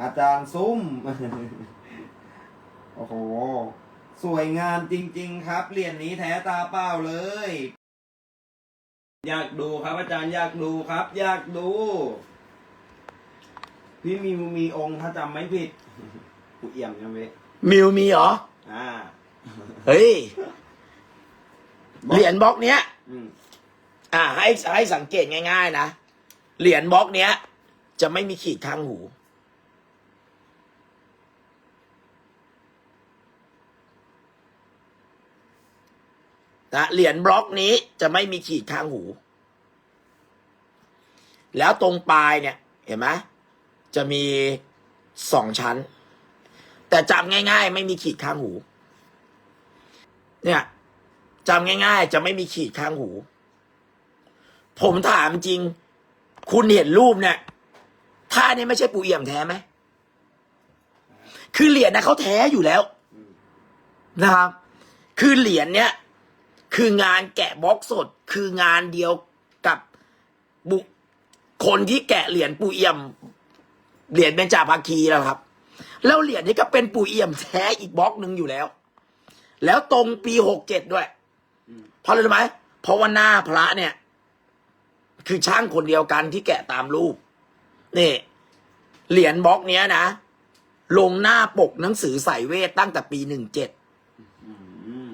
อาจารย์ซุ้ม โอ้โห สวยงามจริง ๆ ครับ เหรียญนี้แท้ตาเปล่าเลย อยากดูครับ อาจารย์อยากดูครับ อยากดู พี่มิวมีองค์ถ้าจำไม่ผิดกูเอี่ยมใช่ไหมมิวมีเหรอ อ่า เฮ้ย เหรียญบล็อกเนี้ย อืมอ่า ให้ให้สังเกตง่าย ๆ นะ เหรียญบล็อกเนี้ย จะไม่มีขีดข้างหู นะเหรียญบล็อกนี้จะไม่มีขีดข้างหู แล้วตรงปลายเนี่ย เห็นไหมจะมีสองชั้น แต่จำง่าย ๆ ไม่มีขีดข้างหู เนี่ยจำง่าย ๆ จะไม่มีขีดข้างหู ผมถามจริง คุณเห็นรูปเนี่ยท่านี้ไม่ใช่ปูเอี่ยมแท้ไหมคือเหรียญนะเขาแท้อยู่แล้วนะครับ คือเหรียญเนี้ย คืองานแกะบล็อกสด คืองานเดียวกับบุคคนที่แกะเหรียญปูเอี่ยม เหรียญเบญจาภาคีแล้วครับ แล้วเหรียญนี้ก็เป็นปูเอี่ยมแท้อีกบล็อกหนึ่งอยู่แล้ว แล้วตรงปีหกเจ็ดด้วยเพราะอะไรรู้ไหมเพราะว่าหน้าพระเนี่ย คือช่างคนเดียวกันที่แกะตามรูปนี่เหรียญบล็อกเนี้ยนะ ลงหน้าปกหนังสือใส่เวทตั้งแต่ปีหนึ่งเจ็ด อืม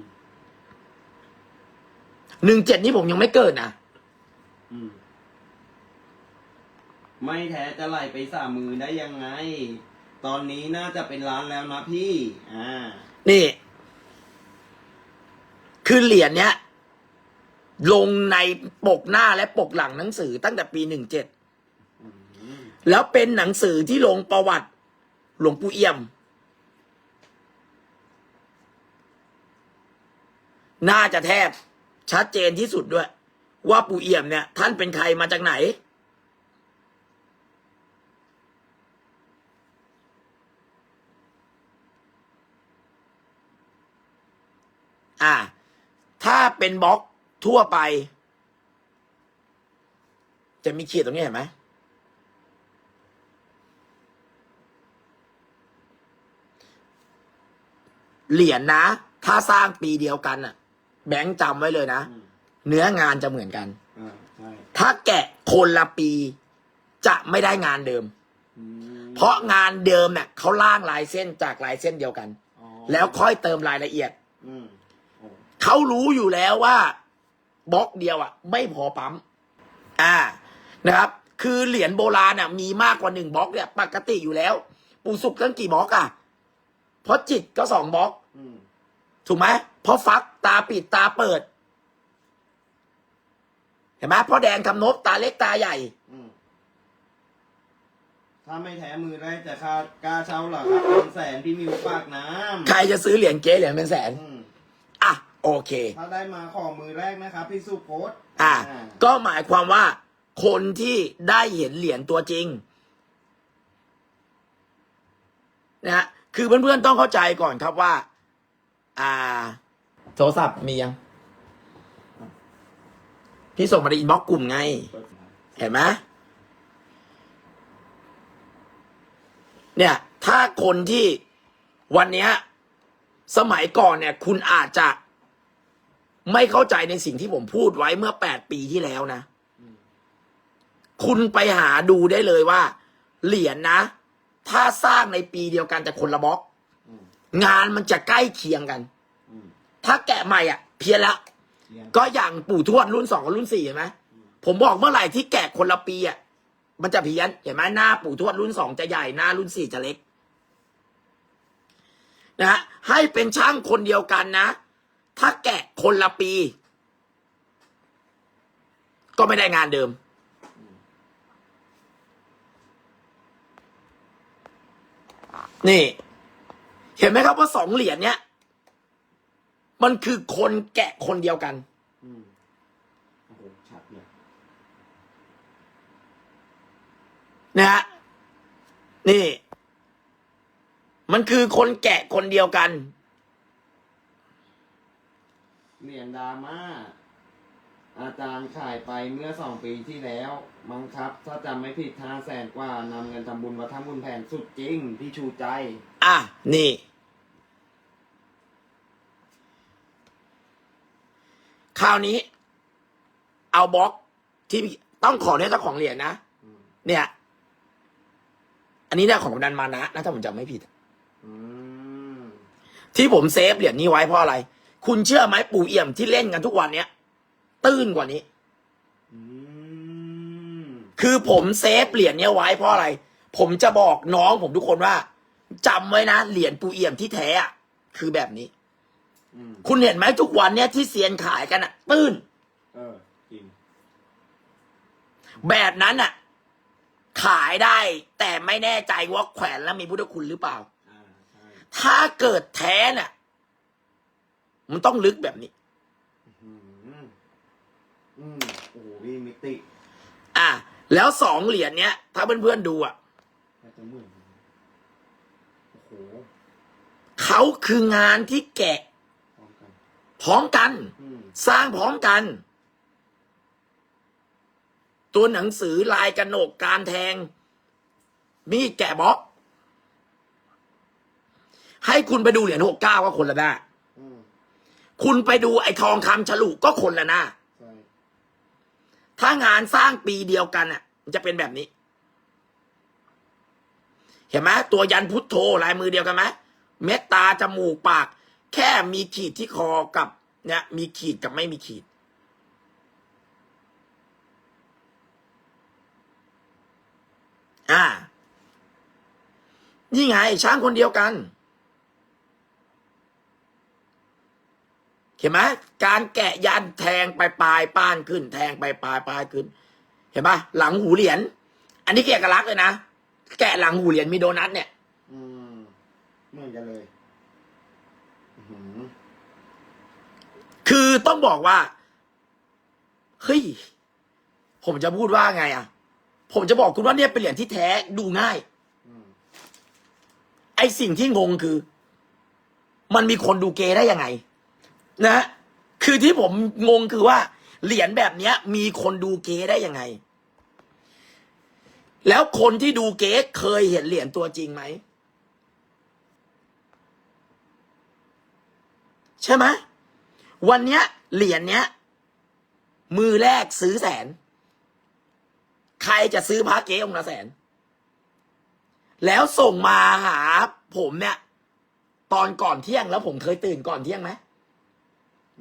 หนึ่งเจ็ดนี้ผมยังไม่เกิดนะ อืม ไม่แท้จะไหลไปสามมือได้ยังไง ตอนนี้น่าจะเป็นล้านแล้วนะพี่ อ่า นี่ คือเหรียญเนี้ย ลงในปกหน้าและปกหลังหนังสือตั้งแต่ปีหนึ่งเจ็ดอืมแล้วเป็นหนังสือที่ลงประวัติ หลวงปู่เอี่ยม น่าจะแทบ ชัดเจนที่สุดด้วย ว่าปู่เอี่ยมเนี่ย ท่านเป็นใครมาจากไหน อ่า ถ้าเป็นบล็อกทั่วไป จะมีขีดตรงนี้เห็นไหมเหรียญนะถ้าสร้างปีเดียวกันน่ะ แบงค์จำไว้เลยนะอืมเนื้องานจะเหมือนกัน อ่าใช่ถ้าแกะคนละปี จะไม่ได้งานเดิม อืมเพราะงานเดิมเนี่ยเขาล่างลายเส้นจากลายเส้นเดียวกัน อ๋อแล้วค่อยเติมรายละเอียด อืมโอ้เขารู้อยู่แล้วว่าบล็อกเดียวอะ ไม่พอปั๊ม อ่านะครับ คือเหรียญโบราณอะมีมากกว่าหนึ่งบล็อกเนี่ย ปกติอยู่แล้ว ปูสุกตั้งกี่บล็อกอะเพราะจิตก็สองบล็อกอืม ถูกไหมเพราะฟักตาปิดตาเปิด เห็นไหมเพราะแดงทำนบตาเล็กตาใหญ่ อืมถ้าไม่แท้มือได้จะค่ากล้าเช่าเหรอครับเป็นแสนพี่มิวปากน้ำใครจะซื้อเหรียญเก๊เหรียญเป็นแสนอืมอะ โอเค ถ้าได้มาขอมือแรกนะครับ พี่สุโพสอะ ก็หมายความว่า คนที่ได้เห็นเหรียญตัวจริงนะฮะคือเพื่อนๆต้องเข้าใจก่อนครับว่า อ่า โทรศัพท์มียัง พี่ส่งมาในอินบ็อกซ์กลุ่มไง เห็นไหมเนี่ย ถ้าคนที่วันเนี้ย สมัยก่อนเนี่ย คุณอาจจะ ไม่เข้าใจในสิ่งที่ผมพูดไว้เมื่อแปดปีที่แล้วนะ คุณไปหาดูได้เลยว่า เหรียญนะ ถ้าสร้างในปีเดียวกันแต่คนละบล็อกอืม งานมันจะใกล้เคียงกันอืมถ้าแกะใหม่อะ เพี้ยนละเรียนก็อย่างปู่ทวดรุ่นสองกับรุ่นสี่เห็นไหมผมบอกเมื่อไหร่ที่แกะคนละปีอะมันจะเพี้ยนเห็นไหมหน้าปู่ทวดรุ่นสองจะใหญ่หน้ารุ่นสี่จะเล็กนะฮะให้เป็นช่างคนเดียวกันนะ ถ้าแกะคนละปี ก็ไม่ได้งานเดิม นี่ เห็นไหมครับว่าสองเหรียญเนี้ยมันคือคนแกะคนเดียวกัน อืมโอ้โหชัดเลยนะฮะนี่ มันคือคนแกะคนเดียวกัน เหรียญดราม่า อาจารย์ขายไปเมื่อสองปีที่แล้ว มั้งครับ ถ้าจำไม่ผิดห้าแสนกว่านำเงินทำบุญวัดทำบุญแผนสุดจริง พี่ชูใจ อะ นี่ คราวนี้ เอาบล็อกที่ต้องขอเนี่ยเจ้าของเหรียญนะอืมเนี่ย อันนี้เนี่ยของดันมานะนะถ้าผมจำไม่ผิดอืมที่ผมเซฟเหรียญนี้ไว้เพราะอะไร คุณเชื่อไหมปู่เอี่ยมที่เล่นกันทุกวันเนี้ยตื้นกว่านี้อืมคือผมเซฟเหรียญเนี้ยไว้เพราะอะไร ผมจะบอกน้องผมทุกคนว่าจำไว้นะเหรียญปู่เอี่ยมที่แท้อะคือแบบนี้ อืมคุณเห็นไหมทุกวันเนี้ยที่เซียนขายกันอะตื้น เออจริงแบบนั้นอะขายได้ แต่ไม่แน่ใจว่าแขวนแล้วมีพุทธคุณหรือเปล่า อ่าใช่ถ้าเกิดแท้น่ะ มันต้องลึกแบบนี้ อืมอืมโอ้โหพี่มิติอะ แล้วสองเหรียญเนี้ย ถ้าเพื่อนๆดูอะน่าจะเหมือนโอ้โหเขาคืองานที่แกะ พร้อมกันพร้อมกันอืมสร้างพร้อมกัน ตัวหนังสือลายกระหนกการแทง มีดแกะบล็อก ให้คุณไปดูเหรียญหกเก้าก็คนละหน้าอืมคุณไปดูไอ้ทองคำฉลุก็คนละหน้าใช่ถ้างานสร้างปีเดียวกันอะมันจะเป็นแบบนี้ เห็นไหมตัวยันพุทโธลายมือเดียวกันไหมเม็ดตาจมูกปาก แค่มีขีดที่คอกับเนี่ยมีขีดกับไม่มีขีด อ่า นี่ไง ช้างคนเดียวกัน เห็นไหมการแกะยันแทงไปปลายป้านขึ้น แทงไปปลายป้ายขึ้น เห็นปะหลังหูเหรียญ อันนี้เกะกลักเลยนะ แกะหลังหูเหรียญมีโดนัทเนี่ย อืมเหมือนกันเลยอื้อหือ คือต้องบอกว่าเฮ้ยผมจะพูดว่าไงอะ ผมจะบอกคุณว่าเนี่ยเป็นเหรียญที่แท้ดูง่ายไอสิ่งที่งงคือ มันมีคนดูเกได้ยังไง นะคือที่ผมงงคือว่า เหรียญแบบเนี้ย มีคนดูเกได้ยังไง แล้วคนที่ดูเกย์เคยเห็นเหรียญตัวจริงไหมใช่ไหม วันเนี้ยเหรียญเนี้ย มือแรกซื้อแสน ใครจะซื้อพระเก๊องค์ละแสน แล้วส่งมาหาผมเนี่ย ตอนก่อนเที่ยงแล้วผมเคยตื่นก่อนเที่ยงไหม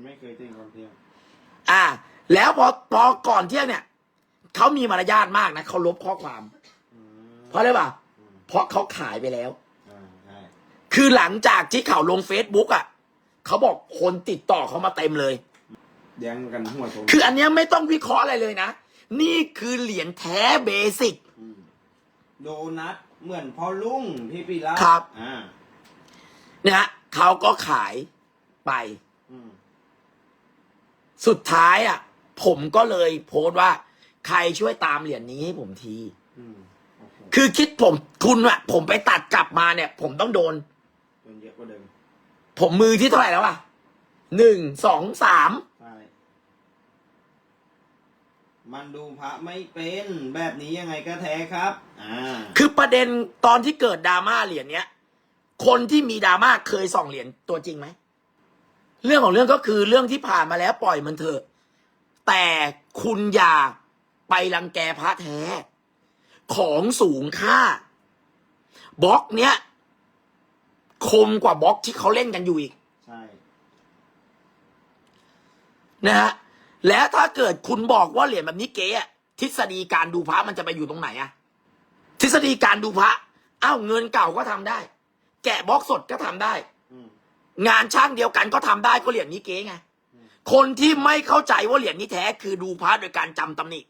ไม่เคยตื่นก่อนเที่ยง อ่า แล้วพอพอก่อนเที่ยงเนี่ยเขามีมารยาทมากนะเขาลบข้อความอืมเพราะอะไรป่ะอืมเพราะเขาขายไปแล้วอ่าใช่คือหลังจากที่เขาลงเฟซบุ๊กอะ เขาบอกคนติดต่อเขามาเต็มเลย แย่งกันหัวชนคืออันเนี้ยไม่ต้องวิเคราะห์อะไรเลยนะ นี่คือเหรียญแท้เบสิกมโดนัทเหมือนพ่อลุงพี่ปีละครับ อ่านะฮะเขาก็ขายไป อืมสุดท้ายอะ ผมก็เลยโพสต์ว่า ใครช่วยตามเหรียญนี้ให้ผมที อืมโอ้โหคือคิดผมคุณอะผมไปตัดกลับมาเนี่ย ผมต้องโดนจนเยอะกว่าเดิม ผมมือที่เท่าไหร่แล้วอะหนึ่งสองสามใช่มันดูพระไม่เป็นแบบนี้ยังไงก็แท้ครับ อ่า คือประเด็นตอนที่เกิดดราม่าเหรียญเนี้ย คนที่มีดราม่าเคยส่องเหรียญตัวจริงไหม เรื่องของเรื่องก็คือเรื่องที่ผ่านมาแล้วปล่อยมันเถอะ แต่คุณอย่าไปรังแกพระแท้ ของสูงค่าบล็อกเนี้ย คมกว่าบล็อกที่เขาเล่นกันอยู่อีกใช่นะฮะแล้วถ้าเกิดคุณบอกว่าเหรียญแบบนี้เก๊อะทฤษฎีการดูพระมันจะไปอยู่ตรงไหนอะทฤษฎีการดูพระอ้าวเงินเก่าก็ทำได้ แกะบล็อกสดก็ทำได้อืมงานช่างเดียวกันก็ทำได้ก็เหรียญนี้เก๊ไงอืมคนที่ไม่เข้าใจว่าเหรียญนี้แท้คือดูพระโดยการจำตำหนิ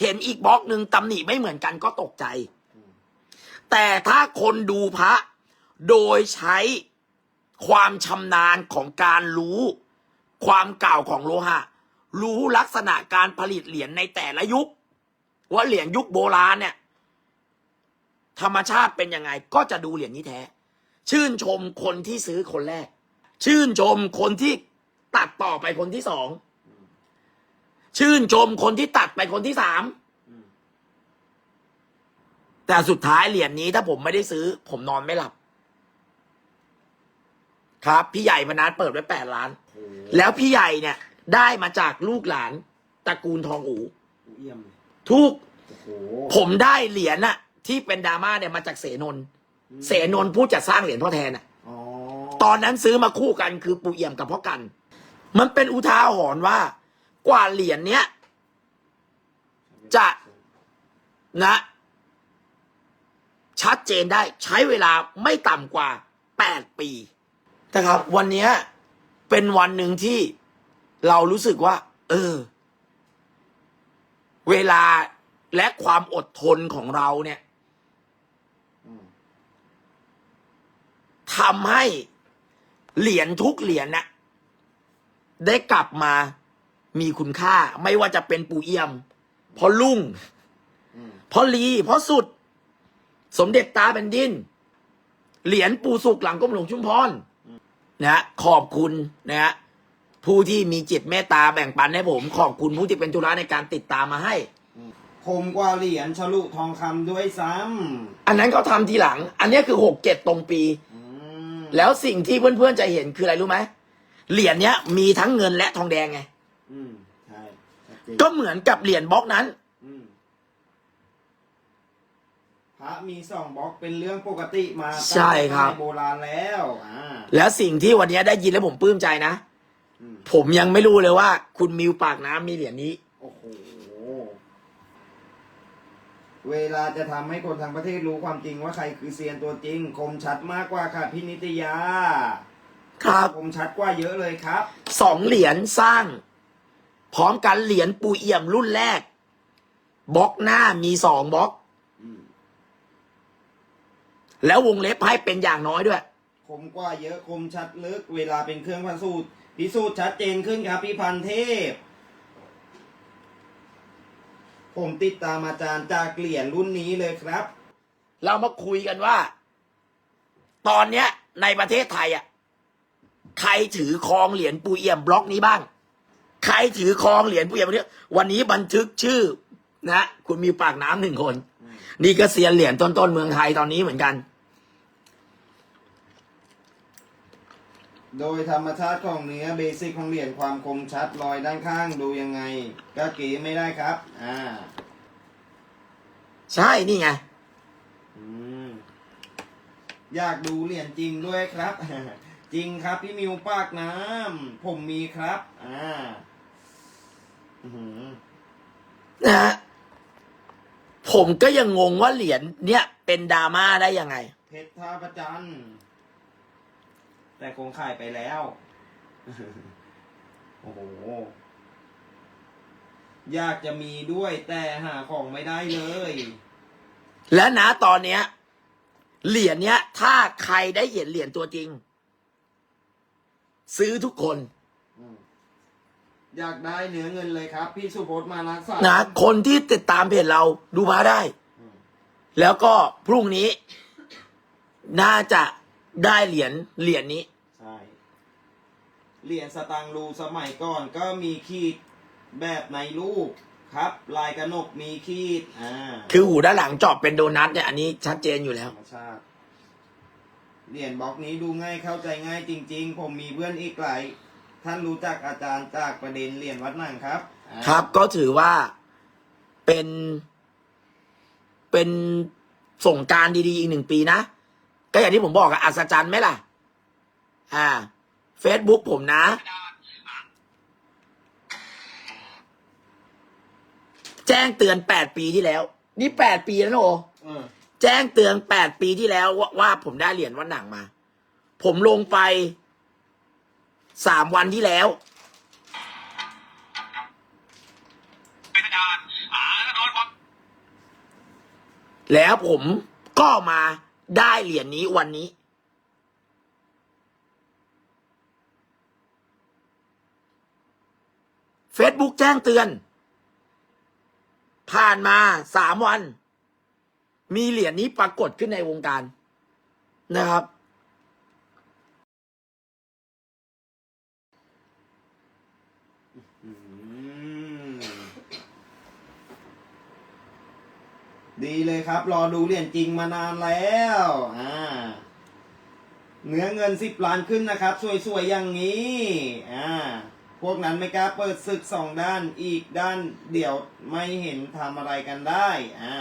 เห็นอีกบล็อกหนึ่งตำหนิไม่เหมือนกันก็ตกใจอืม แต่ถ้าคนดูพระ โดยใช้ความชำนาญของการรู้ ความเก่าของโลหะ รู้ลักษณะการผลิตเหรียญในแต่ละยุค ว่าเหรียญยุคโบราณเนี่ย ธรรมชาติเป็นยังไง ก็จะดูเหรียญนี้แท้ ชื่นชมคนที่ซื้อคนแรก ชื่นชมคนที่ตัดต่อไปคนที่สอง ชื่นชมคนที่ตัดไปคนที่สามอืม แต่สุดท้ายเหรียญนี้ถ้าผมไม่ได้ซื้อ ผมนอนไม่หลับ ครับ พี่ใหญ่พนัสเปิดไว้แปดล้านโอ้โหแล้วพี่ใหญ่เนี่ย ได้มาจากลูกหลานตระกูลทองอูเอี่ยมเลยทุก โอ้โหผมได้เหรียญน่ะ ที่เป็นดราม่าเนี่ยมาจากเสนนท์เสนนท์ผู้จัดสร้างเหรียญพ่อแทนน่ะ อ๋อตอนนั้นซื้อมาคู่กันคือปู่เอี่ยมกับพ่อกัน มันเป็นอุทาหรณ์ว่ากว่าเหรียญเนี้ย จะ นะ ชัดเจนได้ใช้เวลาไม่ต่ำกว่าแปดปีนะครับ วันเนี้ยเป็นวันหนึ่งที่เรารู้สึกว่า เออ เวลาและความอดทนของเราเนี่ยอืมทำให้เหรียญทุกเหรียญน่ะได้กลับมามีคุณค่า ไม่ว่าจะเป็นปู่เอี่ยม เพราะลุงอืมเพราะลี เพราะสุด สมเด็จตาแผ่นดิน เหรียญปู่สุกหลังก้มหลวงชุมพรนะฮะขอบคุณนะฮะผู้ที่มีจิตเมตตาแบ่งปันให้ผม ขอบคุณผู้ที่เป็นธุระในการติดตามมาให้คมกว่าเหรียญฉลุทองคำด้วยซ้อันนั้นเขาทำทีหลัง อันนี้คือหกเจ็ดตรงปีำอืมแล้วสิ่งที่เพื่อนๆจะเห็นคืออะไรรู้ไหมเหรียญเนี้ยมีทั้งเงินและทองแดงไง อืมใช่ชัดเจนก็เหมือนกับเหรียญบล็อกนั้น อืมพ ระมีสองบล็อกเป็นเรื่องปกติมาตั้งใช่ครับแต่สมัยโบราณแล้วอ่า แล้วสิ่งที่วันนี้ได้ยินแล้วผมปลื้มใจนะ อืม ผมยังไม่รู้เลยว่า คุณมิวปากน้ำมีเหรียญนี้ โอ้โห เวลาจะทำให้คนทั้งประเทศรู้ความจริงว่าใครคือเซียนตัวจริง คมชัดมากกว่าค่ะพี่นิตยา ครับคมชัดกว่าเยอะเลยครับ สองเหรียญสร้าง พร้อมกันเหรียญปูเอี่ยมรุ่นแรกบล็อกหน้ามีสองบล็อกอืม แล้ววงเล็บให้เป็นอย่างน้อยด้วย คมกว่าเยอะคมชัดลึก เวลาเป็นเครื่องพิสูจน์พิสูจน์ชัดเจนขึ้นครับพี่พันเทพ ผมติดตามอาจารย์จากเหรียญรุ่นนี้เลยครับ เรามาคุยกันว่า ตอนเนี้ย ในประเทศไทยอะใครถือครองเหรียญปูเอี่ยมบล็อกนี้บ้าง ใครถือครองเหรียญปูเอี่ยมนี้วันนี้บันทึกชื่อนะคุณมีปากน้ำหนึ่งคน นี่ก็เซียนเหรียญต้นๆเมืองไทยตอนนี้เหมือนกัน โดยธรรมชาติของเนื้อเบสิกของเหรียญความคมชัดรอยด้านข้างดูยังไง ก็เก๋ไม่ได้ครับ อ่า ใช่นี่ไง อืม อยากดูเหรียญจริงด้วยครับ จริงครับพี่มิวปากน้ำผมมีครับ อ่าอื้อหือนะฮะผมก็ยังงงว่าเหรียญเนี่ยเป็นดราม่าได้ยังไง เพชรท่าประจันทร์ แต่คงขายไปแล้ว โอ้โห อยากจะมีด้วยแต่หาของไม่ได้เลย และนะตอนเนี้ย เหรียญเนี้ย ถ้าใครได้เห็นเหรียญตัวจริง ซื้อทุกคนอืมอยากได้เนื้อเงินเลยครับ พี่สุพจน์มานักษานะคนที่ติดตามเพจเราดูมาได้อืมแล้วก็พรุ่งนี้ น่าจะ ได้เหรียญเหรียญนี้ ใช่ เหรียญสตังค์รูสมัยก่อนก็มีขีดแบบในรูปครับ ลายกระหนกมีขีด อ่าคือหูด้านหลังเจอบเป็นโดนัทเนี่ยอันนี้ชัดเจนอยู่แล้ธวรรมชาติ เหรียญบล็อกนี้ดูง่ายเข้าใจง่ายจริง ๆ ผมมีเพื่อนอีกหลายท่านรู้จักอาจารย์จากประเด็นเหรียญวัดหนังครับอ่าครับก็ถือว่าเป็นเป็นส่งกรารดีๆ อีกหนึ่งปีนะ ก็อย่างที่ผมบอกอะอัศจรรย์ไหมล่ะ อ่า Facebook ผมนะ แจ้งเตือนแปดปีที่แล้ว นี่แปดปีแล้วนะโอเออแจ้งเตือนแปดปีที่แล้วว่าว่าผมได้เหรียญวัดหนังมา ผมลงไปสามวันที่แล้วแล้วผมก็มา ได้เหรียญนี้วันนี้ Facebook แจ้งเตือน ผ่านมาสามวัน มีเหรียญนี้ปรากฏขึ้นในวงการนะครับ อืม ดีเลยครับ รอดูเหรียญจริงมานานแล้วอ่าเนื้อเงินสิบล้านขึ้นนะครับ สวยๆอย่างนี้อ่าพวกนั้นไม่กล้าเปิดศึกสองด้านอีกด้านเดี๋ยวไม่เห็นทำอะไรกันได้อ่า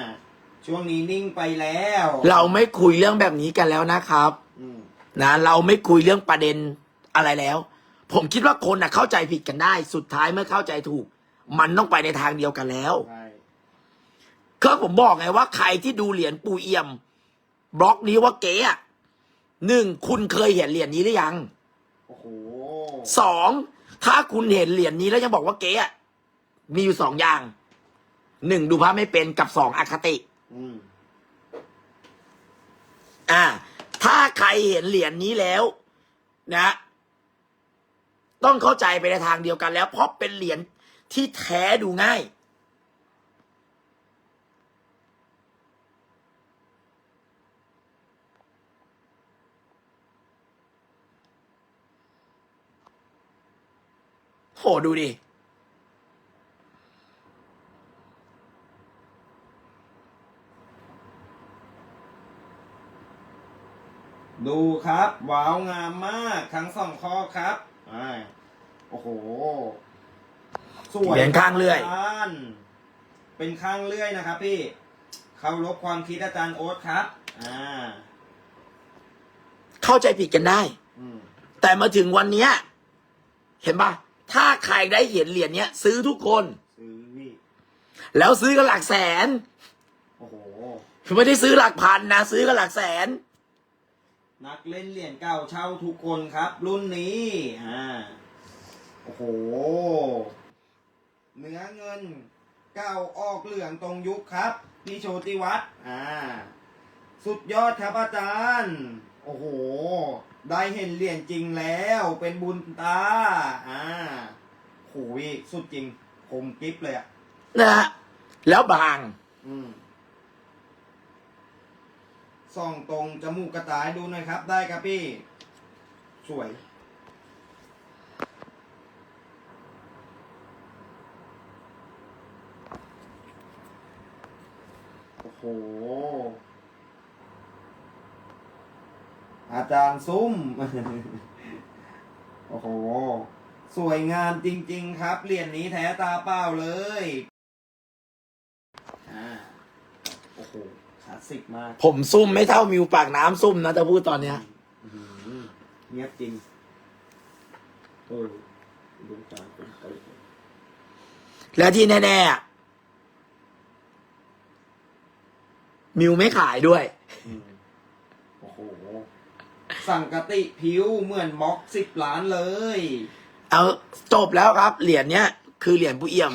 ช่วงนี้นิ่งไปแล้ว เราไม่คุยเรื่องแบบนี้กันแล้วนะครับอืมนะเราไม่คุยเรื่องประเด็นอะไรแล้ว ผมคิดว่าคนน่ะเข้าใจผิดกันได้ สุดท้ายเมื่อเข้าใจถูก มันต้องไปในทางเดียวกันแล้วใช่ ก็ผมบอกไงว่าใครที่ดูเหรียญปูเอี่ยม บล็อกนี้ว่าเก๋อะหนึ่งคุณเคยเห็นเหรียญนี้หรือยังโอ้โหสองถ้าคุณเห็นเหรียญนี้แล้วยังบอกว่าเก๊อะมีอยู่สองอย่างหนึ่งดูพระไม่เป็นกับสองอคติอืมอ่า ถ้าใครเห็นเหรียญนี้แล้ว นะ ต้องเข้าใจไปในทางเดียวกันแล้ว เพราะเป็นเหรียญที่แท้ดูง่าย โหดูดิ ดูครับ ว้าว งามมาก ทั้งสองข้อครับอ่าโอ้โห สวยเหรียญข้างเลื่อย จารย์เป็นข้างเลื่อยนะครับ พี่ เคารพความคิดอาจารย์โอ๊ตครับ อ่า เข้าใจผิดกันได้ อืม แต่มาถึงวันเนี้ย เห็นปะ ถ้าใครได้เห็นเหรียญเนี้ย ซื้อทุกคน ซื้อพี่แล้วซื้อกันหลักแสนโอ้โห ไม่ได้ซื้อหลักพันนะซื้อกันหลักแสน นักเล่นเหรียญเก่าเช่าทุกคนครับ รุ่นนี้อ่าโอ้โห เนื้อเงินเก้าออกเหลืองตรงยุคครับ พี่โชติวัฒน์อ่า สุดยอดครับอาจารย์ โอ้โห ได้เห็นเหรียญจริงแล้ว เป็นบุญตา อ่าโหยสุดจริง คมกิฟเลยอะ นะฮะแล้วบาง อืมส่องตรงจมูกกระต่ายดูหน่อยครับ ได้ครับพี่ สวย โอ้โห อาจารย์ซุ้ม โอ้โห สวยงามจริง ๆ ครับ เหรียญนี้แท้ตาเปล่าเลยอ่าโอ้โหคลาสสิกมาก ผมซุ่มไม่เท่ามิวปากน้ำซุ่มนะจะพูดตอนเนี้ย อื้อหือเงียบจริงเออดูตาเป็นไปและที่แน่ๆอะมิวไม่ขายด้วย อืมโอ้โห สั่งกติผิวเหมือนม็อกสิบล้านเลย เอาจบแล้วครับ เหรียญเนี้ยคือเหรียญปูเอี่ยม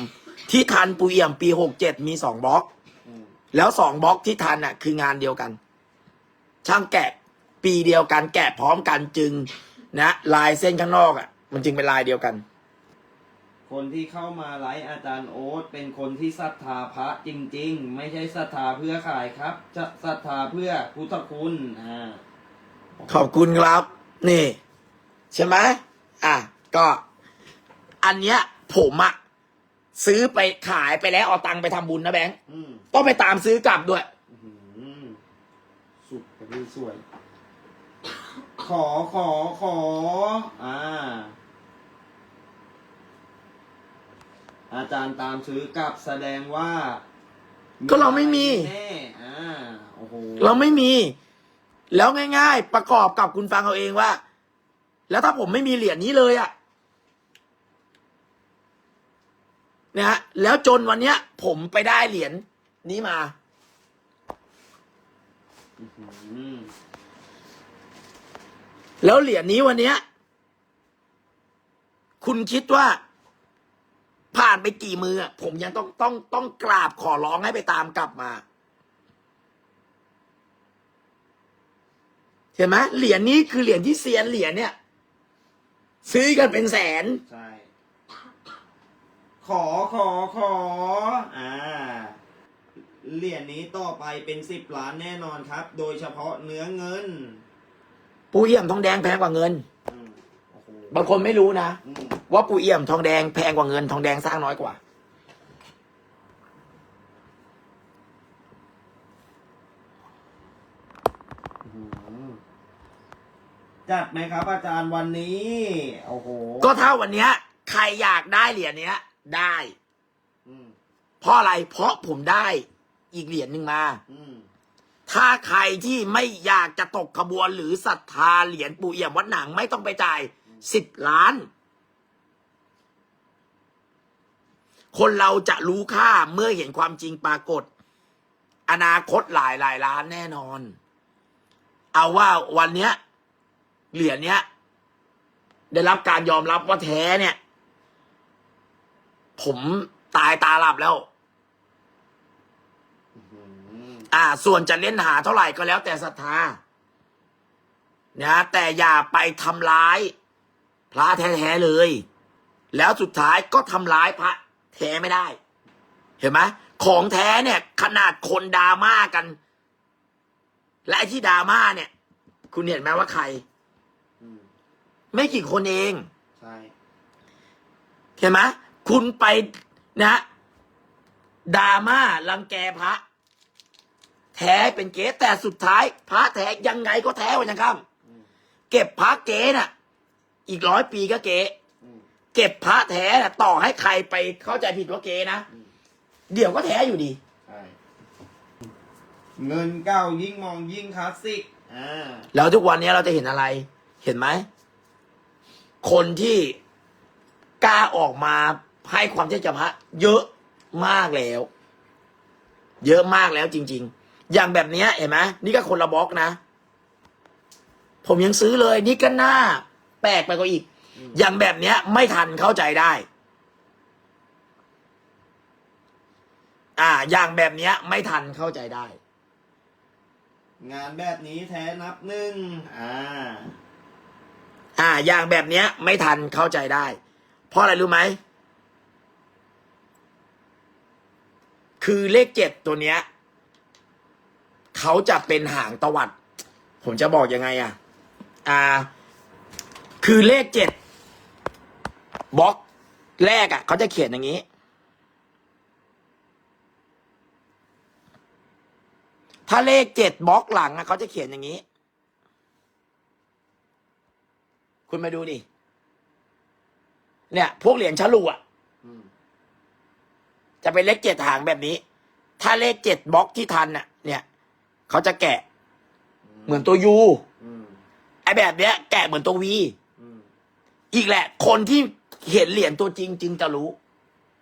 ที่ทันปูเอี่ยมปีหกเจ็ดมีสองบล็อก อืม แล้วสองบล็อกที่ทันอะ คืองานเดียวกัน ช่างแกะปีเดียวกันแกะพร้อมกันจึง นะ ลายเส้นข้างนอกอะ มันจึงเป็นลายเดียวกัน คนที่เข้ามาไลฟ์อาจารย์โอ๊ตเป็นคนที่ศรัทธาพระจริง ๆ ไม่ใช่ศรัทธาเพื่อขายครับจะศรัทธาเพื่อพุทธคุณอ่า ขอบคุณครับ นี่ ใช่ไหมอะ ก็ อันเนี้ย ผมอะซื้อไปขายไปแล้วเอาตังค์ไปทำบุญนะแบงค์อืมต้องไปตามซื้อกลับด้วย อื้อหือสุดกระดือสวย ขอขอขอ อ่า อาจารย์ตามซื้อกลับแสดงว่าก็เราไม่มี แน่อ่าโอ้โหเราไม่มี แล้วง่าย ๆ ประกอบกับคุณฟังเอาเองว่า แล้วถ้าผมไม่มีเหรียญนี้เลยอะนะฮะแล้วจนวันเนี้ย ผมไปได้เหรียญนี้มา แล้วเหรียญนี้วันเนี้ย คุณคิดว่า ผ่านไปกี่มือ ผมยังต้องต้องต้องกราบขอร้องให้ไปตามกลับมา เห็นไหมเหรียญนี้คือเหรียญที่เซียนเหรียญเนี่ย ซื้อกันเป็นแสน ใช่ ขอขอขอ อ่า เหรียญนี้ต่อไปเป็นสิบล้านแน่นอนครับ โดยเฉพาะเนื้อเงิน ปูเอี่ยมทองแดงแพงกว่าเงิน อืมโอ้โหบางคนไม่รู้นะ อืม ว่าปูเอี่ยมทองแดงแพงกว่าเงินทองแดงสร้างน้อยกว่า อื้อหือ จัดไหมครับ อาจารย์วันนี้โอ้โหก็ถ้าวันเนี้ย ใครอยากได้เหรียญเนี้ย ได้ อืมเพราะอะไร เพราะผมได้อีกเหรียญหนึ่งมา อืมถ้าใครที่ไม่อยากจะตกขบวนหรือศรัทธาเหรียญปู่เอี่ยมวัดหนังไม่ต้องไปจ่ายสิบล้าน คนเราจะรู้ค่าเมื่อเห็นความจริงปรากฏ อนาคตหลายหลายล้านแน่นอน เอาว่าวันเนี้ย เหรียญเนี้ย ได้รับการยอมรับว่าแท้เนี่ย ผมตายตาหลับแล้วอื้อหืออ่า ส่วนจะเล่นหาเท่าไหร่ก็แล้วแต่ศรัทธานะแต่อย่าไปทำร้าย พระแท้ๆเลย แล้วสุดท้ายก็ทำร้ายพระแท้ไม่ได้ เห็นไหมของแท้เนี่ย ขนาดคนดราม่ากัน และไอ้ที่ดราม่าเนี่ย คุณเห็นไหมว่าใครอืม ไม่กี่คนเอง ใช่เห็นไหมคุณไปนะดราม่ารังแกพระ แท้เป็นเก๊แต่สุดท้าย พระแท้ยังไงก็แท้วันยังค่ำเก็บพระเก๊น่ะ อีกร้อยปีก็เก๊อืมเก็บพระแท้น่ะ ต่อให้ใครไปเข้าใจผิดว่าเก๊นะอืมเดี๋ยวก็แท้อยู่ดีใช่เงินเก้ายิ่งมองยิ่งคลาสสิกอ่าแล้วทุกวันนี้เราจะเห็นอะไร เห็นไหม คนที่กล้าออกมาให้ความเชื่อใจพระเยอะมากแล้ว เยอะมากแล้วจริง ๆ อย่างแบบเนี้ยเห็นไหมนี่ก็คนละบล็อกนะ ผมยังซื้อเลย นี่ก็น่าแปลกไปกว่าอีกอืมอย่างแบบเนี้ย ไม่ทันเข้าใจได้ อ่า อย่างแบบเนี้ย ไม่ทันเข้าใจได้ งานแบบนี้แท้นับหนึ่งอ่า อ่า อย่างแบบเนี้ย ไม่ทันเข้าใจได้ เพราะอะไรรู้ไหม คือเลขเจ็ดตัวเนี้ยเขาจะเป็นหางตวัด ผมจะบอกยังไงอะ อ่า คือเลขเจ็ดบล็อกแรกอะเขาจะเขียนอย่างนี้ ถ้าเลขเจ็ดบล็อกหลังอะเขาจะเขียนอย่างนี้ คุณมาดูดิ เนี่ย พวกเหรียญฉลูอะอืมจะเป็นเลขเจ็ดหางแบบนี้ ถ้าเลขเจ็ดบล็อกที่ทันน่ะ เนี่ยเขาจะแกะ เหมือนตัวยูอืมไอแบบเนี้ย แกะเหมือนตัววีอืมอีกแหละ คนที่เห็นเหรียญตัวจริงจึงจะรู้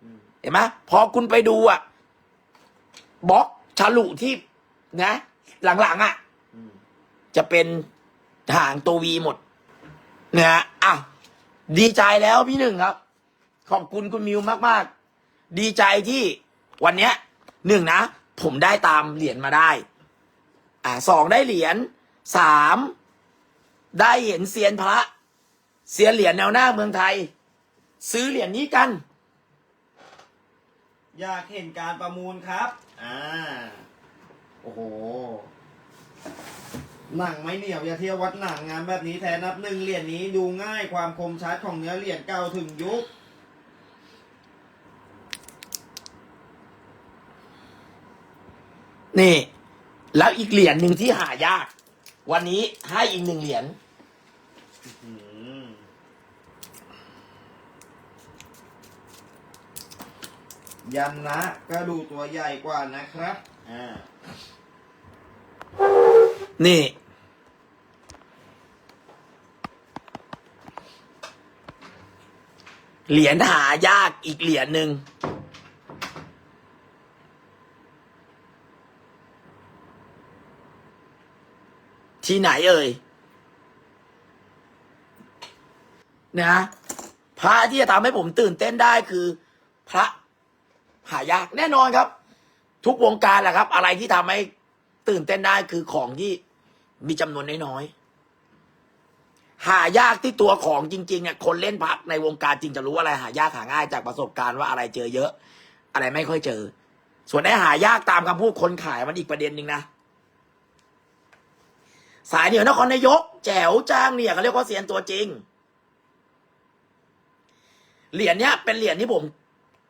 อืมเห็นไหมพอคุณไปดูอะบล็อกฉลุที่นะ หลังๆอะอืมจะเป็นหางตัววีหมด นะฮะอะดีใจแล้วพี่หนึ่งครับ ขอบคุณคุณมิวมาก ๆ ดีใจที่วันเนี้ยหนึ่งนะ ผมได้ตามเหรียญมาได้ อ่าสองได้เหรียญสามได้เห็นเซียนพระเซียนเหรียญแนวหน้าเมืองไทย ซื้อเหรียญนี้กัน อยากเห็นการประมูลครับ อ่า โอ้โห หนังไม่เหนียวอย่าเที่ยววัดหนังงานแบบนี้แท้นับหนึ่งเหรียญนี้ดูง่ายความคมชัดของเนื้อเหรียญเก่าถึงยุค นี่ แล้วอีกเหรียญหนึ่งที่หายาก วันนี้ให้อีกหนึ่งเหรียญอืมยันนะก็ดูตัวใหญ่กว่านะครับ อ่า นี่ เหรียญหายากอีกเหรียญหนึ่งที่ไหนเอ่ยนะพระที่จะทำให้ผมตื่นเต้นได้คือ พระหายากแน่นอนครับ ทุกวงการแหละครับ อะไรที่ทำให้ ตื่นเต้นได้คือของที่มีจำนวนน้อยๆหายากที่ตัวของจริงๆอะคนเล่นพักในวงการจริงจะรู้ว่าอะไรหายากหาง่ายจากประสบการณ์ว่าอะไรเจอเยอะ อะไรไม่ค่อยเจอ ส่วนไอ้หายากตามคำพูดคนขายมันอีกประเด็นหนึ่งนะสายเหนือนครนายก แจ๋วจ้างเนี่ยเขาเรียกว่าเซียนตัวจริง เหรียญเนี้ยเป็นเหรียญที่ผม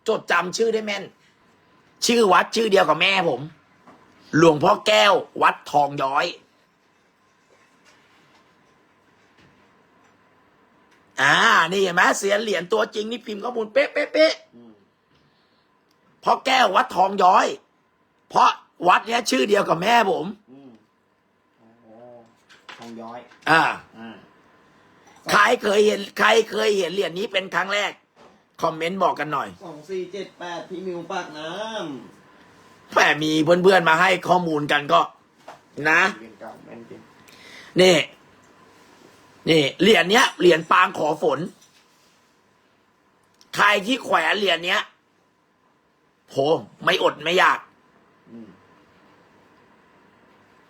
จดจำชื่อได้แม่น ชื่อวัดชื่อเดียวกับแม่ผม หลวงพ่อแก้ว วัดทองย้อย อ่า นี่เห็นไหมเสียเหรียญตัวจริงนี่พิมพ์ข้อมูลเป๊ะเป๊ะเป๊ะพ่อแก้ววัดทองย้อย เพราะวัดเนี้ยชื่อเดียวกับแม่ผมทองย้อย อ่าใครเคยเห็น ใครเคยเห็นเหรียญนี้เป็นครั้งแรก คอมเมนต์บอกกันหน่อย สองสี่เจ็ดแปดพี่มิวปากน้ำ แหมมีเพื่อนๆมาให้ข้อมูลกันก็ นะำเรียนเก่าแม่นจริงนี่ นี่เหรียญเนี้ยเหรียญปางขอฝน ใครที่แขวนเหรียญเนี้ยโหไม่อดไม่อยาก อืม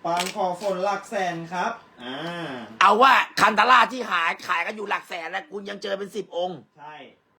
ปางขอฝนหลักแสนครับ อ่า เอาว่าคันตาล่าที่หายขายกันอยู่หลักแสนแล้วคุณยังเจอเป็นสิบองค์ ใช่